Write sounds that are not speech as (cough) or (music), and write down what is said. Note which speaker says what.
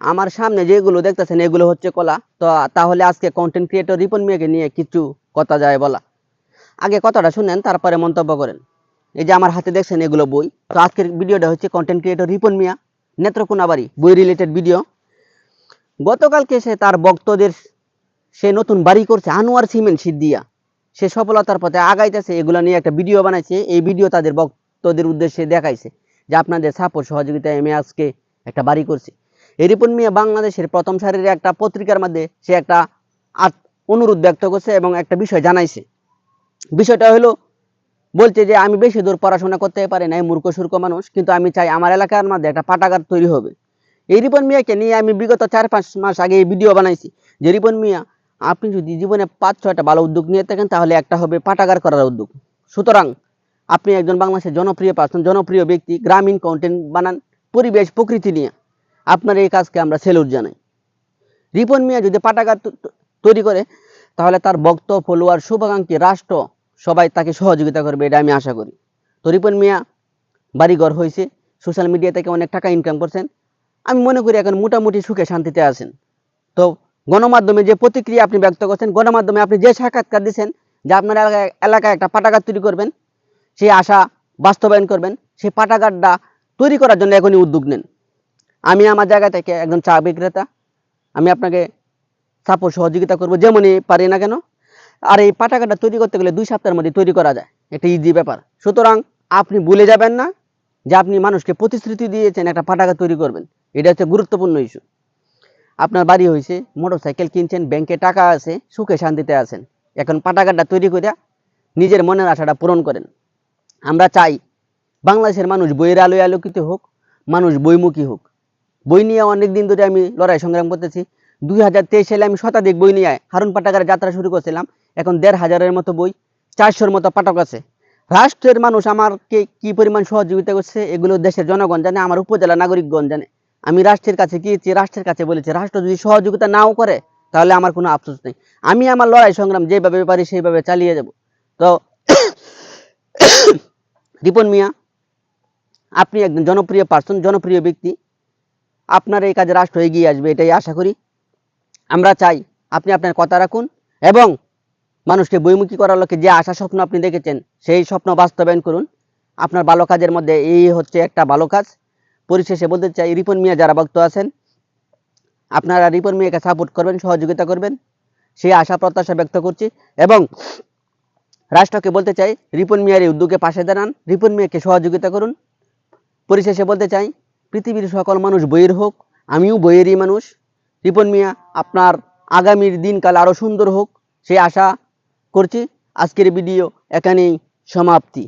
Speaker 1: আমার সামনে যেগুলো দেখতেছেন, এগুলো হচ্ছে কলা। তো তাহলে আজকে কন্টেন্ট ক্রিয়েটর রিপন মিয়াকে নিয়ে কিছু কথা যায় বলা। আগে কথাটা শুনেন, তারপরে মন্তব্য করেন। এই যে আমার হাতে দেখছেন এগুলো বই। তো আজকের ভিডিওটা হচ্ছে কন্টেন্ট ক্রিয়েটর রিপন মিয়া, নেত্রকোনাবাড়ি বই রিলেটেড ভিডিও গতকালকে সে তার ভক্তদের সে নতুন বাড়ি করছে, আনোয়ার সিমেন্ট সিদ্দিয়া। সে সফলতার পথে আগাইতেছে, এগুলো নিয়ে একটা ভিডিও বানাইছে। এই ভিডিও তাদের ভক্তদের উদ্দেশ্যে দেখাইছে যে আপনাদের সাপোর্ট সহযোগিতায় আমি আজকে একটা বাড়ি করছি। রিপন মিয়া বাংলাদেশের প্রথম সারির একটা পত্রিকার মধ্যে সে একটা অনুরোধ ব্যক্ত করছে এবং একটা বিষয় জানাইছে। বিষয়টা হলো, বলছে যে, আমি বেশি দূর পড়াশোনা করতে পারি না মূর্খ, সূর্খ মানুষ, কিন্তু আমি চাই আমার এলাকার মধ্যে একটা পাঠাগার তৈরি হবে। এই রিপন মিয়াকে নিয়ে আমি বিগত চার পাঁচ মাস আগে এই ভিডিও বানাইছি, যে, রিপন মিয়া, আপনি যদি জীবনে পাঁচ, ছয়টা ভালো উদ্যোগ নিয়ে থাকেন, তাহলে একটা হবে পাঠাগার করার উদ্যোগ। সুতরাং, আপনি একজন বাংলাদেশের জনপ্রিয় পার্সন জনপ্রিয় ব্যক্তি, গ্রামীণ কন্টেন্ট বানান, পরিবেশ, প্রকৃতি নিয়ে। আপনার এই কাজকে আমরা সেলুট জানাই। রিপন মিয়া যদি তৈ- তৈরি করে, তাহলে তার ভক্ত, ফলোয়ার, শুভাকাঙ্ক্ষী রাষ্ট্র সবাই তাকে সহযোগিতা করবে, এটা আমি আশা করি। তো রিপন মিয়া বাড়িঘর হয়েছে সোশ্যাল মিডিয়া থেকে অনেক টাকা ইনকাম করছেন। আমি মনে করি এখন মোটামুটি সুখে শান্তিতে আছেন। তো গণমাধ্যমে যে প্রতিক্রিয়া আপনি ব্যক্ত করছেন, গণমাধ্যমে আপনি যে সাক্ষাৎকার দিচ্ছেন যে আপনার এলাকায় এলাকায় একটা পাঠাগার তৈরি করবেন, সেই আশা বাস্তবায়ন করবেন, সেই পাঠাগারটা তৈরি করার জন্য এখনই উদ্যোগ নেন। আমি আমার জায়গা থেকে একজন চা বিক্রেতা, আমি আপনাকে সাপোর্ট সহযোগিতা করব যেমনই পারি না কেন। আর এই পাঠাগারটা তৈরি করতে গেলে দুই সপ্তাহের মধ্যে তৈরি করা যায়। এটা ইজি ব্যাপার। সুতরাং আপনি ভুলে যাবেন না যে আপনি মানুষকে প্রতিশ্রুতি দিয়েছেন একটা পাঠাগার তৈরি করবেন। এটা হচ্ছে গুরুত্বপূর্ণ ইস্যু আপনার বাড়ি হয়েছে মোটর সাইকেল কিনছেন, ব্যাংকে টাকা আছে, সুখে শান্তিতে আছেন। এখন পাঠাগারটা তৈরি করে নিজের মনের আশাটা পূরণ করেন। আমরা চাই বাংলাদেশের মানুষ বইয়ের আলোয় আলোকিত হোক, মানুষ বইমুখী হোক। বই নিয়ে অনেক দিন ধরে আমি লড়াই সংগ্রাম করতেছি। দুই হাজার তেইশ সালে আমি শতাধিক বই নিয়ে হারুন পাঠাগারের যাত্রা শুরু করছিলাম। এখন দেড় হাজারের মতো বই, চারশোর মতো পাঠক আছে। রাষ্ট্রের মানুষ আমাকে কি পরিমাণ সহযোগিতা করছে, এগুলো দেশের জনগণ জানে, আমার উপজেলা নাগরিকগণ জানে। আমি রাষ্ট্রের কাছে গিয়েছি রাষ্ট্রের কাছে বলেছি, রাষ্ট্র যদি সহযোগিতা নাও করে, তাহলে আমার কোনো আফসোস নেই। আমি আমার লড়াই সংগ্রাম যেভাবে পারি, সেইভাবে চালিয়ে যাব। তো (coughs) রিপন মিয়া, আপনি একজন জনপ্রিয় পার্সন জনপ্রিয় ব্যক্তি। আপনার এই কাজে রাষ্ট্র এগিয়ে আসবে, এটাই আশা করি। আমরা চাই আপনি আপনার কথা রাখুন এবং মানুষকে বইমুখী করার লক্ষ্যে যে আশা স্বপ্ন আপনি দেখেছেন, সেই স্বপ্ন বাস্তবায়ন করুন। আপনার ভালো কাজের মধ্যে এই হচ্ছে একটা ভালো কাজ। পরিশেষে বলতে চাই, রিপন মিয়া যারা ভক্ত আছেন, আপনারা রিপন মিয়াকে সাপোর্ট করবেন, সহযোগিতা করবেন। সেই আশা প্রত্যাশা ব্যক্ত করছি এবং রাষ্ট্রকে বলতে চাই, রিপন মিয়ার এই উদ্যোগে পাশে দাঁড়ান। রিপন মিয়াকে সহযোগিতা করুন। পরিশেষে বলতে চাই পৃথিবীর সকল মানুষ বইয়ের হোক, আমিও বইয়েরই মানুষ। রিপন মিয়া, আপনার আগামীর দিনকাল আরও সুন্দর হোক সে আশা করছি। আজকের ভিডিও এখানেই সমাপ্তি।